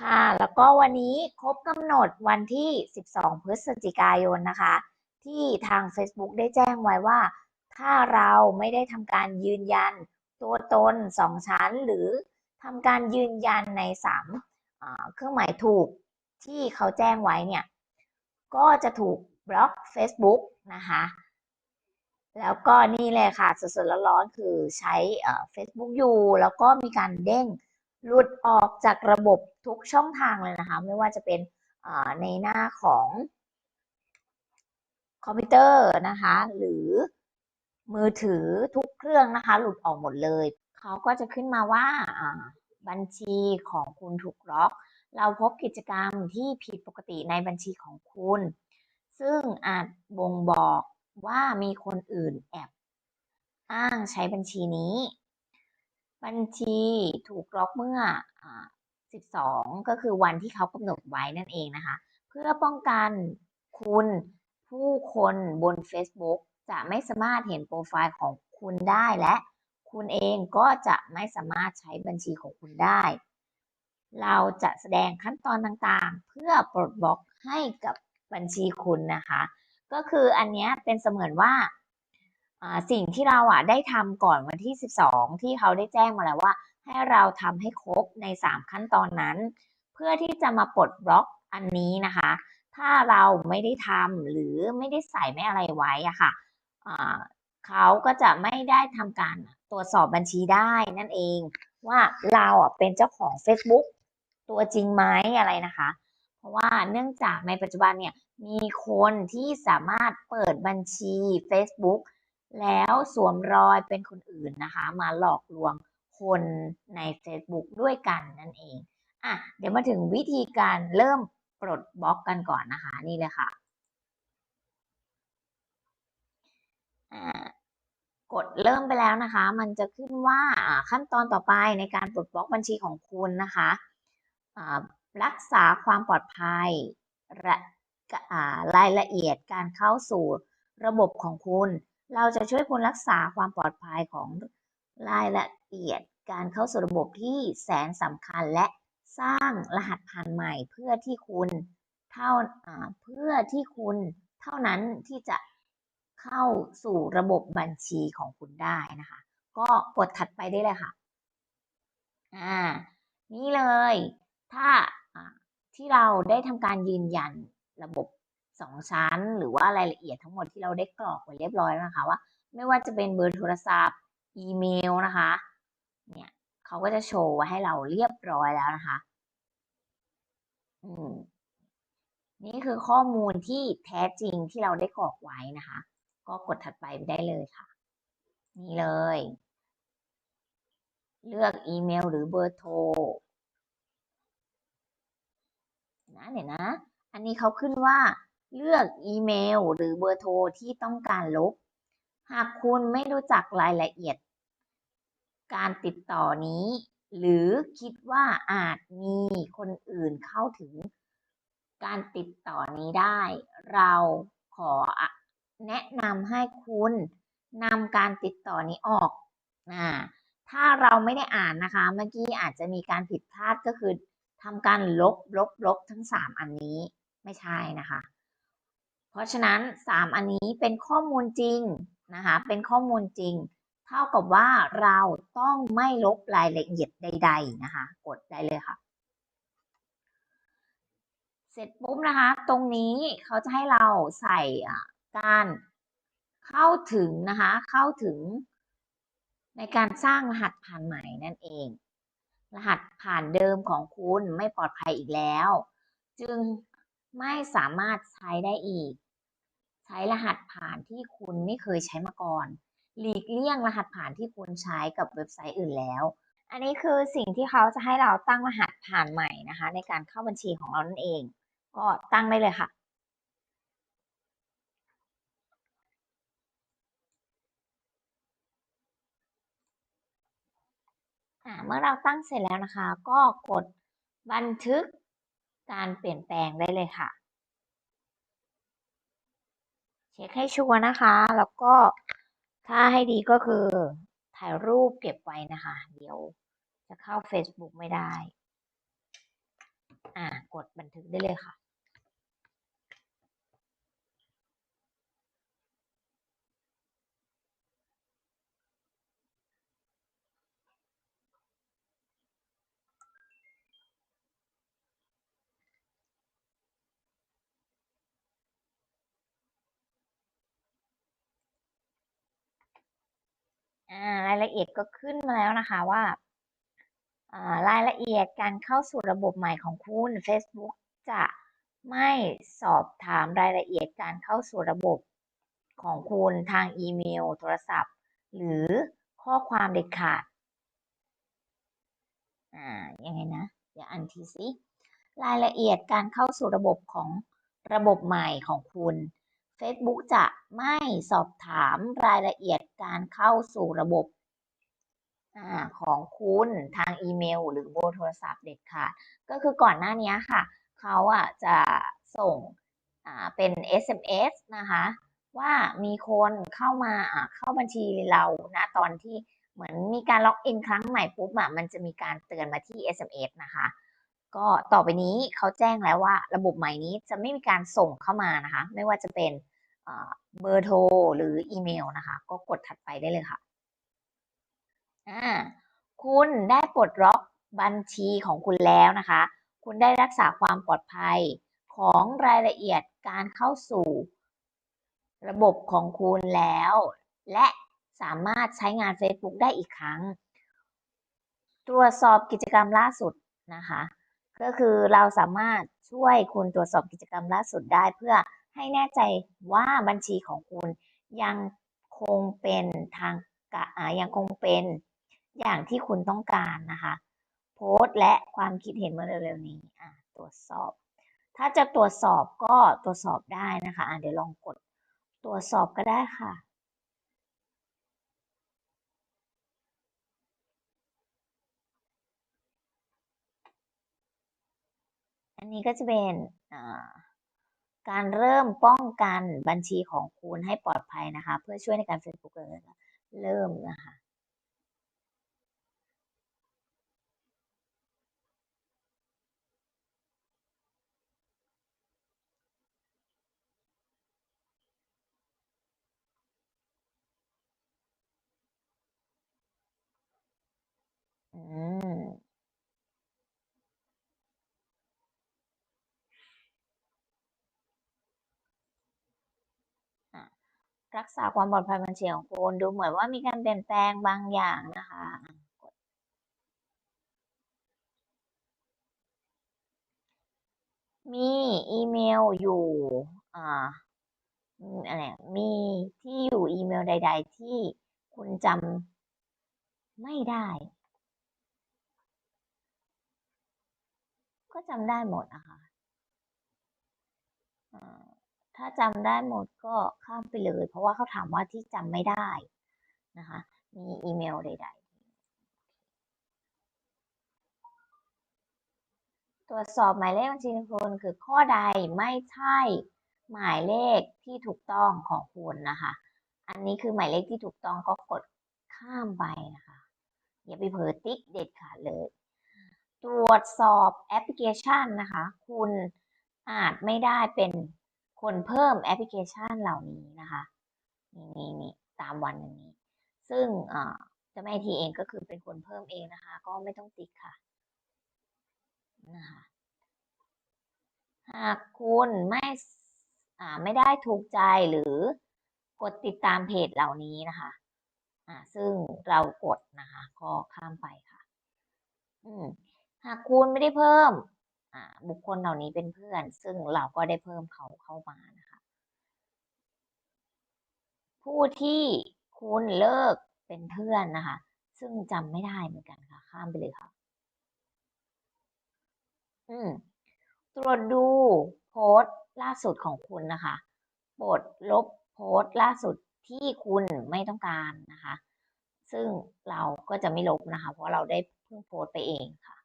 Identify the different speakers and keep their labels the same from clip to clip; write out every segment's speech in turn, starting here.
Speaker 1: ค่ะ แล้วก็วันนี้ครบกำหนดวันที่ 12 พฤศจิกายนนะคะ ที่ทาง Facebook ได้แจ้งไว้ว่า ถ้าเราไม่ได้ทำการยืนยันตัวตน 2 ชั้น หรือทำการยืนยันใน 3 เครื่องหมายถูกที่เขาแจ้งไว้เนี่ย ก็จะถูกบล็อก Facebook นะคะ แล้วก็นี่เลยค่ะสดๆร้อนๆคือใช้เอ่อ Facebook อยู่ แล้วก็มีการเด้ง หลุดออกจากระบบทุกช่องทางเลยนะคะ ไม่ว่าจะเป็นในหน้าของคอมพิวเตอร์นะคะ หรือมือถือทุกเครื่องนะคะ หลุดออกหมดเลย เขาก็จะขึ้นมาว่าบัญชีของคุณถูกล็อก เราพบกิจกรรมที่ผิดปกติในบัญชีของคุณ ซึ่งอาจบ่งบอกว่ามีคนอื่นแอบอ้างใช้บัญชีนี้ บัญชีถูกล็อกเมื่ออ12 ก็คือวันที่เขากำหนดไว้นั่นเองนะคะ เพื่อป้องกันคุณผู้คนบน Facebook จะไม่สามารถเห็นโปรไฟล์ของคุณได้และคุณเองก็จะไม่สามารถใช้บัญชีของคุณได้ เราจะแสดงขั้นตอนต่างๆ เพื่อปลดบล็อกให้กับบัญชีคุณนะคะ ก็คืออันนี้เป็นเสมือนว่า สิ่งที่เราอะได้ทำก่อนวันที่ 12 ที่เขาได้แจ้งมาแล้วว่า ให้เราทำให้ครบใน 3 ขั้นตอนนั้น เพื่อที่จะมาปลดบล็อกอันนี้นะคะ ถ้าเราไม่ได้ทำหรือไม่ได้ใส่ไม่อะไรไว้อะค่ะเขาก็จะไม่ได้ทำการตรวจสอบบัญชีได้นั่นเอง ว่าเราอะเป็นเจ้าของ Facebook ตัวจริงไหมอะไรนะคะ เพราะว่าเนื่องจากในปัจจุบันเนี่ยมีคนที่สามารถเปิดบัญชี Facebook แล้วสวมรอยเป็นคนอื่นนะคะ มาหลอกลวงคนใน Facebook ด้วยกันนั่นเองอะเดี๋ยวมาถึงวิธีการเริ่มปลดบล็อกกันก่อนนะคะ นี่เลยค่ะกดเริ่มไปแล้วนะคะ มันจะขึ้นว่าขั้นตอนต่อไปในการปลดบล็อกบัญชีของคุณนะคะรักษาความปลอดภัยรายละเอียดการเข้าสู่ระบบของคุณ เราจะช่วยคุณรักษาความปลอดภัยของรายละเอียดการเข้าสู่ระบบที่แสนสำคัญและสร้างรหัสผ่านใหม่เพื่อที่คุณเท่าเพื่อที่คุณเท่านั้นที่จะเข้าสู่ระบบบัญชีของคุณได้นะคะ ก็กดถัดไปได้เลยค่ะอ่านี่เลย ถ้าที่เราได้ทำการยืนยันระบบ สองชั้น หรือว่ารายละเอียดทั้งหมดที่เราได้กรอกไว้เรียบร้อยนะคะว่า ไม่ว่าจะเป็นเบอร์โทรศัพท์ อีเมลนะคะเนี่ยเขาก็จะโชว์ไว้ให้เราเรียบร้อยแล้วนะคะอืมนี่คือข้อมูลที่แท้จริงที่เราได้กรอกไว้นะคะ ก็กดถัดไปได้เลยค่ะ นี่เลย เลือกอีเมลหรือเบอร์โทรนะเดี๋ยวนะ อันนี้เขาขึ้นว่า เลือกอีเมลหรือเบอร์โทรที่ต้องการลบ หากคุณไม่รู้จักรายละเอียด การติดต่อนี้ หรือคิดว่าอาจมีคนอื่นเข้าถึง การติดต่อนี้ได้ เราขอแนะนำให้คุณนำการติดต่อนี้ออกนะถ้าเราไม่ได้อ่านนะคะ เมื่อกี้อาจจะมีการผิดพลาดก็คือทำการลบลบลบทั้งสามอันนี้ไม่ใช่นะคะ เพราะฉะนั้นสามอันนี้เป็นข้อมูลจริงนะคะเป็นข้อมูลจริง เท่ากับว่าเราต้องไม่ลบรายละเอียดใด ๆนะคะ กดได้เลยค่ะ เสร็จปุ๊บนะคะ ตรงนี้เขาจะให้เราใส่การเข้าถึงนะคะ เข้าถึงในการสร้างรหัสผ่านใหม่นั่นเอง รหัสผ่านเดิมของคุณไม่ปลอดภัยอีกแล้ว จึงไม่สามารถใช้ได้อีก ช้รหัสผ่านที่คุณไม่เคยใช้มาก่อน หลีกเลี่ยงรหัสผ่านที่คุณใช้กับเว็บไซต์อื่นแล้ว อันนี้คือสิ่งที่เขาจะให้เราตั้งรหัสผ่านใหม่นะคะ ในการเข้าบัญชีของเรานั่นเอง ก็ตั้งได้เลยค่ะเมื่อเราตั้งเสร็จแล้วนะคะ ก็กดบันทึกการเปลี่ยนแปลงได้เลยค่ะ เช็คให้ชัวร์นะคะ แล้วก็ถ้าให้ดีก็คือถ่ายรูปเก็บไว้นะคะ เดี๋ยวจะเข้า Facebook ไม่ได้ อ่ากดบันทึกได้เลยค่ะ รายละเอียดก็ขึ้นมาแล้วนะคะว่ารายละเอียดการเข้าสู่ระบบใหม่ของคุณ Facebook จะไม่สอบถามรายละเอียดการเข้าสู่ระบบของคุณทางอีเมล โทรศัพท์ หรือข้อความเด็ดขาด อ่า ยังไงนะเดี๋ยวอ่านทีสิรายละเอียดการเข้าสู่ระบบของระบบใหม่ของคุณ Facebook จะไม่สอบถามรายละเอียดการเข้าสู่ระบบอของคุณทางอีเมล หรือเบอร์โทรศัพท์เด็ดขาด ก็คือก่อนหน้านี้ค่ะ เขาอะจะส่งเป็น SMS นะคะ ว่ามีคนเข้ามาเข้าบัญชีเรานะตอนที่เหมือนมีการล็อกอินครั้งใหม่ปุ๊บอะมันจะมีการเตือนมาที่ SMS นะคะ ก็ต่อไปนี้เขาแจ้งแล้วว่าระบบใหม่นี้จะไม่มีการส่งเข้ามานะคะ ไม่ว่าจะเป็น เบอร์โทรหรืออีเมลนะคะ ก็กดถัดไปได้เลยค่ะคุณได้ปลดล็อกบัญชีของคุณแล้วนะคะ คุณได้รักษาความปลอดภัยของรายละเอียดการเข้าสู่ระบบของคุณแล้ว และสามารถใช้งาน Facebook ได้อีกครั้ง ตรวจสอบกิจกรรมล่าสุดนะคะ ก็คือเราสามารถช่วยคุณตรวจสอบกิจกรรมล่าสุดได้เพื่อ ให้แน่ใจว่าบัญชีของคุณยังคงเป็นทางกะยังคงเป็นอย่างที่คุณต้องการนะคะ โพสต์และความคิดเห็นเมื่อเร็วๆนี้ตรวจสอบ ถ้าจะตรวจสอบก็ตรวจสอบได้นะคะะเดี๋ยวลองกดตรวจสอบก็ได้ค่ะอันนี้ก็จะเป็นอ่า การเริ่มป้องกันบัญชีของคุณให้ปลอดภัยนะคะ เพื่อช่วยในการ Facebook เลยนะคะเริ่มนะคะ อืม อะ รักษาความปลอดภัยบัญชีของคุณดูเหมือนว่ามีการเปลี่ยนแปลงบางอย่างนะคะมีอีเมลอยู่อ่าอะไรมีที่อยู่อีเมลใด ๆ ที่คุณจำไม่ได้ ก็จำได้หมดนะคะ ถ้าจำได้หมดก็ข้ามไปเลย เพราะว่าเขาถามว่าที่จำไม่ได้นะคะ มีอีเมลใด ๆ ตรวจสอบหมายเลขบัญชีของคุณคือข้อใดไม่ใช่หมายเลขที่ถูกต้องของคุณนะคะ อันนี้คือหมายเลขที่ถูกต้องก็กดข้ามไปนะคะ อย่าไปเผลอติ๊กเด็ดขาดเลย ตรวจสอบแอปพลิเคชันนะคะ คุณอาจไม่ได้เป็น คนเพิ่มแอปพลิเคชันเหล่านี้นะคะนี่นี่นี่ตามวันนี้ ซึ่งเจ้าแม่ทีเองก็คือเป็นคนเพิ่มเองนะคะ ก็ไม่ต้องติ๊กค่ะนะคะหากคุณไม่ไม่ได้ถูกใจหรือกดติดตามเพจเหล่านี้นะคะซึ่งเรากดนะคะ ก็ข้ามไปค่ะ อืมหากคุณไม่ได้เพิ่ม บุคคลเหล่านี้เป็นเพื่อน ซึ่งเราก็ได้เพิ่มเขาเข้ามานะคะ ผู้ที่คุณเลิกเป็นเพื่อนนะคะ ซึ่งจำไม่ได้เหมือนกันค่ะ ข้ามไปเลยค่ะ อืมตรวจดูโพสต์ล่าสุดของคุณนะคะโปรดลบโพสต์ล่าสุดที่คุณไม่ต้องการนะคะ ซึ่งเราก็จะไม่ลบนะคะ เพราะเราได้เพิ่งโพสต์ไปเองค่ะ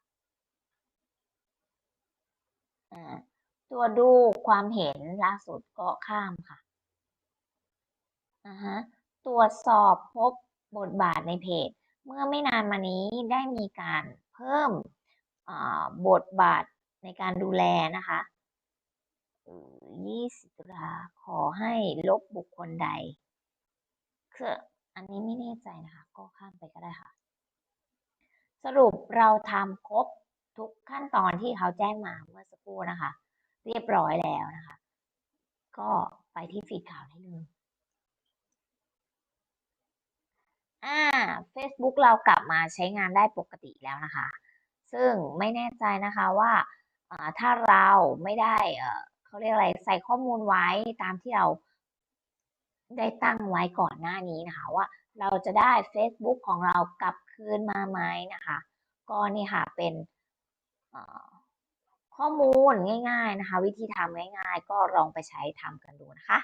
Speaker 1: ตรวดูความเห็นล่าสุดก็ข้ามค่ะอ่าฮะตรวจสอบพบบทบาทในเพจ เมื่อไม่นานมานี้ได้มีการเพิ่มบทบาทในการดูแลนะคะเอ่อ20ตุลาขอให้ลบบุคคลใดคืออันนี้ไม่แน่ใจนะคะ ก็ข้ามไปก็ได้ค่ะ สรุปเราทำครบ ทุกขั้นตอนที่เขาแจ้งมาเมื่อสักครู่นะคะ เรียบร้อยแล้วนะคะ ก็ไปที่ฟีดข่าวได้เลยอ่า Facebook เรากลับมาใช้งานได้ปกติแล้วนะคะ ซึ่งไม่แน่ใจนะคะว่าถ้าเราไม่ได้เขาเรียกอะไรใส่ข้อมูลไว้ตามที่เราได้ตั้งไว้ก่อนหน้านี้นะคะ ว่าเราจะได้ Facebook ของเรากลับคืนมาไหมนะคะ ก็นี่ค่ะเป็น ข้อมูลง่ายๆนะคะ วิธีทำง่ายๆ ก็ลองไปใช้ทำกันดูนะคะ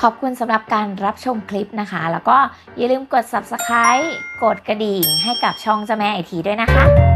Speaker 1: ขอบคุณสำหรับการรับชมคลิปนะคะ แล้วก็อย่าลืมกด subscribe กดกระดิ่งให้กับช่องเจ้าแม่ไอทีด้วยนะคะ